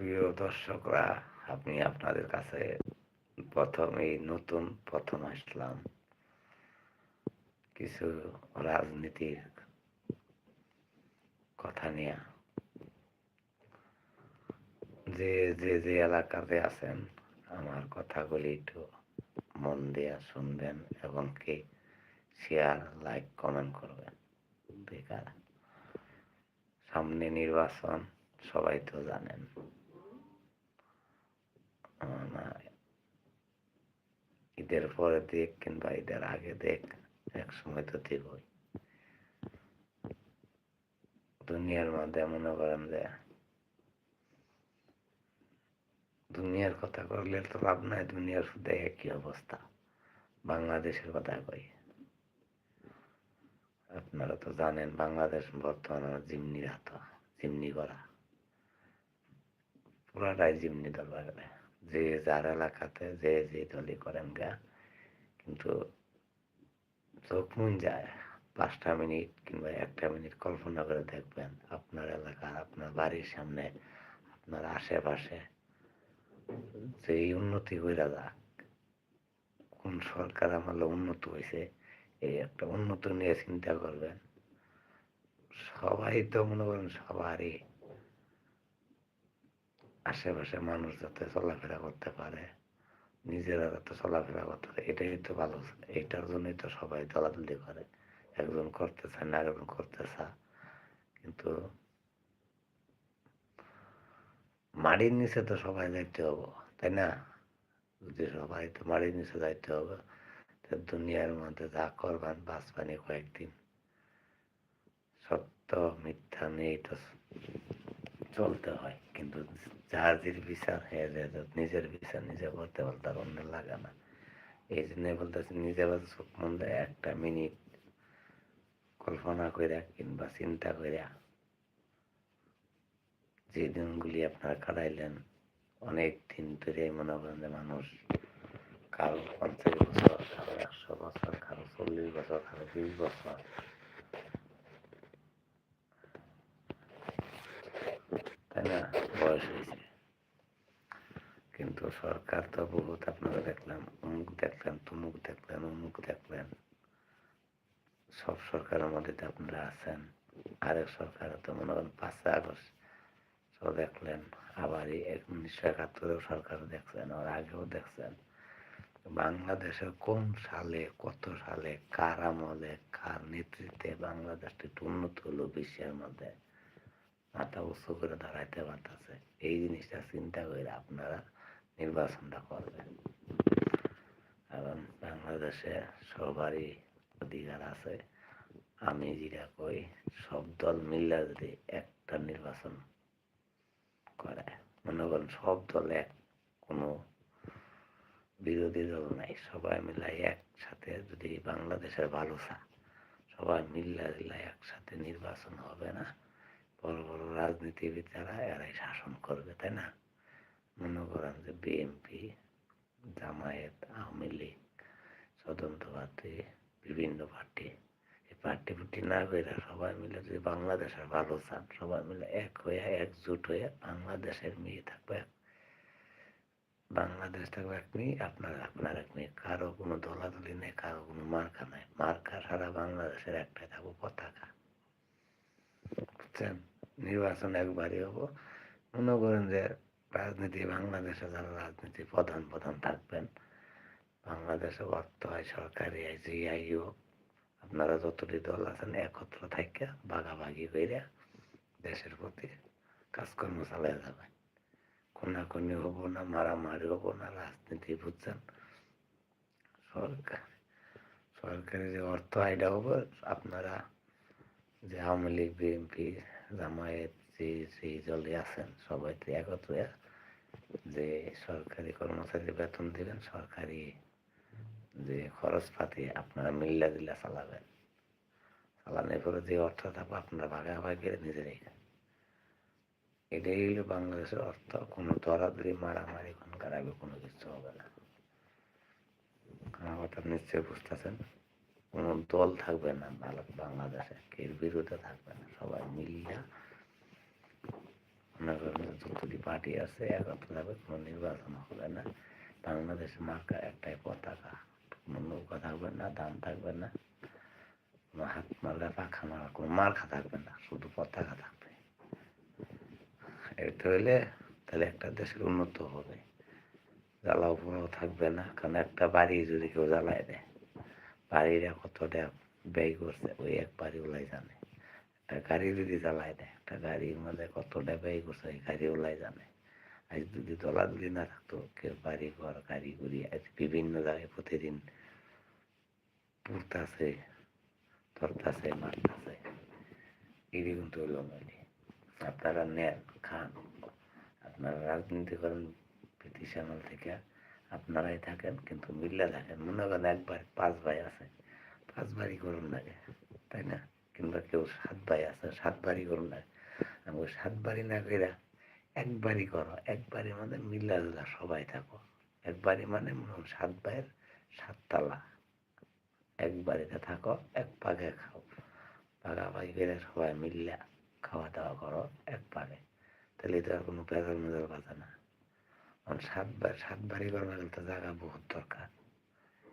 প্রিয় দর্শকরা, আপনি আপনাদের কাছে প্রথম এই নতুন প্রথম আসলাম। কিছু রাজনীতির কথা নিয়ে। যে যে যে এলাকাতে আছেন, আমার কথাগুলি একটু মন দিয়ে শুনবেন এবং কি শেয়ার লাইক কমেন্ট করবেন। বেকার। সামনে নির্বাচন, সবাই তো জানেন। ঈদের পরে দেখ কিংবা ঈদের আগে দেখ এক সময় তো দেখবই। দুনিয়ার মধ্যে মনে করেন যে দুনিয়ার কথা করলে তো লাভ নাই, দুনিয়ার শুধু একই অবস্থা। বাংলাদেশের কথা কই? আপনারা তো জানেন বাংলাদেশ বর্তমানে জিমনি হাত জিমনি করা পুরাটাই জিমনি দরবার। যে যার এলাকাতে যে যে দলই করেন গা, কিন্তু চোখ মুন যায়, পাঁচটা মিনিট কিংবা একটা মিনিট কল্পনা করে দেখবেন আপনার এলাকার আপনার বাড়ির সামনে, আপনার আশেপাশে যে উন্নতি কইরা যাক, কোন সরকার আমলে উন্নত হয়েছে এই একটা উন্নত নিয়ে চিন্তা করবেন। সবাই তো মনে করেন সবারই আশেপাশে মানুষ যাতে চলাফেরা করতে পারে, নিজেরা যাতে চলাফেরা করতে পারে, এটাই তো ভালো। এটার জন্যই তো সবাই দলাদলি করে। একজন করতে চায় না একজন করতে কিন্তু মাড়ির নিচে তো সবাই যাইতে হবে, তাই না? যদি সবাই তো মাড়ির নিচে যাইতে হবে, তো দুনিয়ার মধ্যে যা করবেন বাঁচবানি কয়েকদিন। সত্য, মিথ্যা নেই তো চলতে হয়। কিন্তু যে বিচার, হয়ে যায় তো নিজের বিচার নিজে করতে বলতে আর অন্যের লাগে না। এই জন্য বলতেছি, নিজে চোখ মন্দে একটা মিনিট কল্পনা কইরা কিংবা চিন্তা কইরা যে দিনগুলি আপনারা কাটাইলেন, অনেক দিন ধরে মনে করেন যে মানুষ কারও পঞ্চাশ বছর, কারও একশো বছর, কারও চল্লিশ বছর, কারও বিশ বছর তাই না, বয়স হয়েছে। কিন্তু সরকার তো বহুত আপনারা দেখলাম, অমুক দেখলেন, তুমুক দেখলেন, অমুক দেখলেন। সব সরকারের মধ্যে তো আপনারা আছেন। আরেক সরকার তো মনে করেন পাঁচই আগস্ট দেখলেন আবার উনিশশো একাত্তরেও সরকার দেখছেন ওর আগেও দেখছেন। বাংলাদেশের কোন সালে, কত সালে, কার আমলে, কার নেতৃত্বে বাংলাদেশটা উন্নত হলো বিশ্বের মধ্যে? মাথা উঁচু করে দাঁড়াইতে পারতেছে। এই জিনিসটা চিন্তা করে আপনারা নির্বাচনটা করবেন। কারণ বাংলাদেশে সবারই অধিকার আছে। আমি যেটা কই, সব দল মিল্লা যদি একটা নির্বাচন করে, মনে করেন সব দল এক, কোনো বিরোধী দল নাই, সবাই মিলাই একসাথে যদি বাংলাদেশের ভালো সবাই মিল্লা জিল্লা একসাথে নির্বাচন হবে না। বড় বড় রাজনীতিবিদ যারা, এরাই শাসন করবে, তাই না? মনে করেন যে বিএনপি জামায়াত, আওয়ামী লীগ স্বতন্ত্র পার্টি বিভিন্ন পার্টি, এই পার্টি ফুটি না করে সবাই মিলে যদি বাংলাদেশের ভালো চান, সবাই মিলে এক হয়ে একজুট হয়ে বাংলাদেশের মেয়ে থাকবে। বাংলাদেশ থাকবে এক মেয়ে, আপনার আপনার এক মেয়ে। কারও কোনো দলাদলি নেই, কারও কোনো মার্কা নাই। মার্কা সারা বাংলাদেশের একটাই থাকব পতাকা। বুঝছেন? নির্বাচন একবারই হব। মনে করেন যে রাজনীতি, বাংলাদেশে যারা রাজনীতি প্রধান প্রধান থাকবেন, বাংলাদেশে অর্থ হয়, সরকারি আইজিআই হোক, আপনারা যতটি দল আছেন একত্র থাকে ভাগাভাগি করে দেশের প্রতি কাজকর্ম চালিয়ে যাবে কোনাকুনি হব না, মারামারি হব না, রাজনীতি বুঝছেন? সরকার, সরকারি যে অর্থ আইডা হবে আপনারা যে আওয়ামী লীগ, বিএনপি জামায়াত যে যে দলে আছেন সবাই তো একত্রে যে সরকারি কর্মচারী বেতন দিবেন, সরকারি যে খরচপাতি আপনারা মিল্লা দিল্লা চালাবেন। চালানোর পরে যে অর্থ থাকবে আপনারা ভাগাভাগি নিজেরাই। এটাই হলো বাংলাদেশের অর্থ। কোনো দরাদরি, মারামারি কোনকার আগে কোনো কিছু হবে না। আমার কথা নিশ্চয়ই বুঝতেছেন। কোনো দল থাকবে না ভালো বাংলাদেশে, কেউ বিরুদ্ধে থাকবে না, সবাই মিলিয়া মনে করেন যতটি পার্টি আছে একত্রভাবে কোনো নির্বাচন হবে না। বাংলাদেশ মার্কা একটাই পতাকা, কোনো নৌকা থাকবে না ধান থাকবে না, কোনো হাত মারলে পাখা মারা কোনো মার্কা থাকবে না, শুধু পতাকা থাকবে। এটা হইলে তাহলে একটা দেশের উন্নত হবে। জ্বালাও থাকবে না, কারণ একটা বাড়ি যদি কেউ জ্বালায় দেয় বাড়িরা কতটা ব্যয় করছে, ওই এক বাড়ি ওলাই জানে। একটা গাড়ি যদি জ্বালায় দেয়, একটা গাড়ির মধ্যে কতটা ব্যয় করছে, ওই গাড়ি ওলাই জানে। আজ যদি দলাদলি না থাকতো, কেউ বাড়ি ঘর, গাড়ি গুড়ি আজ বিভিন্ন জায়গায় প্রতিদিন পুড়তাছে, ধরতাছে, মারতাছে। এটি কিন্তু নইলে আপনারা নেন, খান। আপনারা রাজনীতি করেন আমল থেকে আপনারাই থাকেন, কিন্তু মিল্লা থাকেন। মনে করেন একবার পাঁচ ভাই আছে, পাঁচ বাড়ি করুন লাগে তাই না? কিংবা কেউ সাত ভাই আছে, সাত বাড়ি করুন লাগে আমি সাত বাড়ি না করে একবারই করো। একবারই মানে মিল্লা জুলা সবাই থাকো। একবারই মানে মনে হয় সাত ভাইয়ের সাততলা এক বাড়িতে থাকো, এক পাগে খাও। ভাগাভাগি করে সবাই মিল্লা খাওয়া দাওয়া করো, এক পাগে তাহলে তো আর কোনো পেঁচাল মেজাল বাজে না। সাতবার সাত বাড়ি করবে গেলে তো জায়গা বহুত দরকার।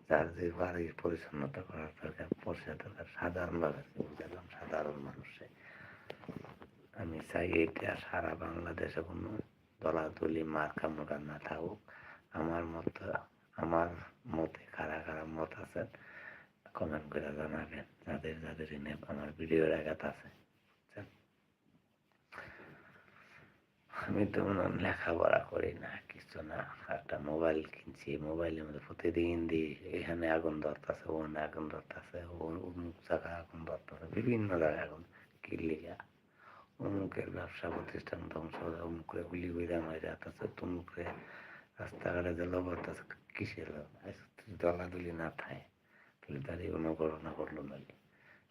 যার যে বাড়ির পরিচ্ছন্নতা করার দরকার পরিষ্কার দরকার সাধারণভাবে বুঝলাম সাধারণ মানুষে। আমি চাই এটা সারা বাংলাদেশে কোনো দলাদলি, মার্কা মোটা না থাকুক। আমার মত, আমার মতে, কারা কারা মত আছেন কমেন্ট করে জানাবেন। যাদের যাদের আমার ভিডিওর আঘাত আছে বুঝছেন? আমি তো লেখাপড়া করি না, কিছু না। একটা মোবাইল কিনছি, মোবাইলের মধ্যে প্রতিদিন দিই এখানে আগুন ধরতেছে, ওখানে আগুন ধরতেছে অমুক জায়গায় আগুন ধরতেছে, বিভিন্ন জায়গায় আগুন। কি লিগা? অমুকের ব্যবসা প্রতিষ্ঠান ধ্বংস হয়ে, অমুকরে গুলি করে মারি যাচ্ছে তমুকরে রাস্তাঘাটে জল করতেছে কিসের দলাদলি না থাকে তাহলে তারই অনুকরণা করল নালি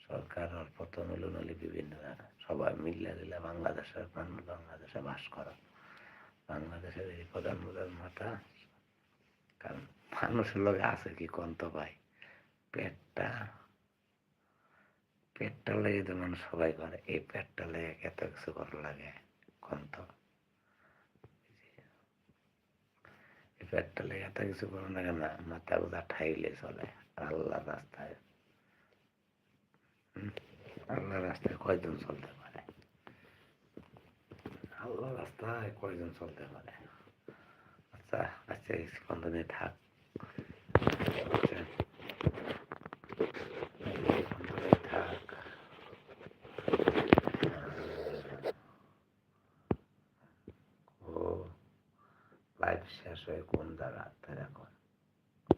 সরকার প্রথম এলো নালি বিভিন্ন জায়গায়। সবাই মিল্লা দিলে বাংলাদেশের মানুষ বাংলাদেশে বাস করা। বাংলাদেশের এই প্রধান প্রধান মাথা কারণ মানুষের লোক আছে কি কন্ত ভাই? পেটটা পেটটা লেগে তো মানুষ সবাই করে। এই পেটটা লেগে এত কিছু করা লাগে কন্ত। এই পেটটা লেগে এত কিছু করা লাগে না, মাথা গোদা ঠাইলে চলে আল্লাহ রাস্তায়। আল্লাহ রাস্তায় কয়জন চলতে পারে? আল্লাহ রাস্তায় কয়জন চলতে পারে? আচ্ছা আচ্ছা স্পন্দনে থাক। লাইফ শেষ হয়ে কোন তাই দেখো।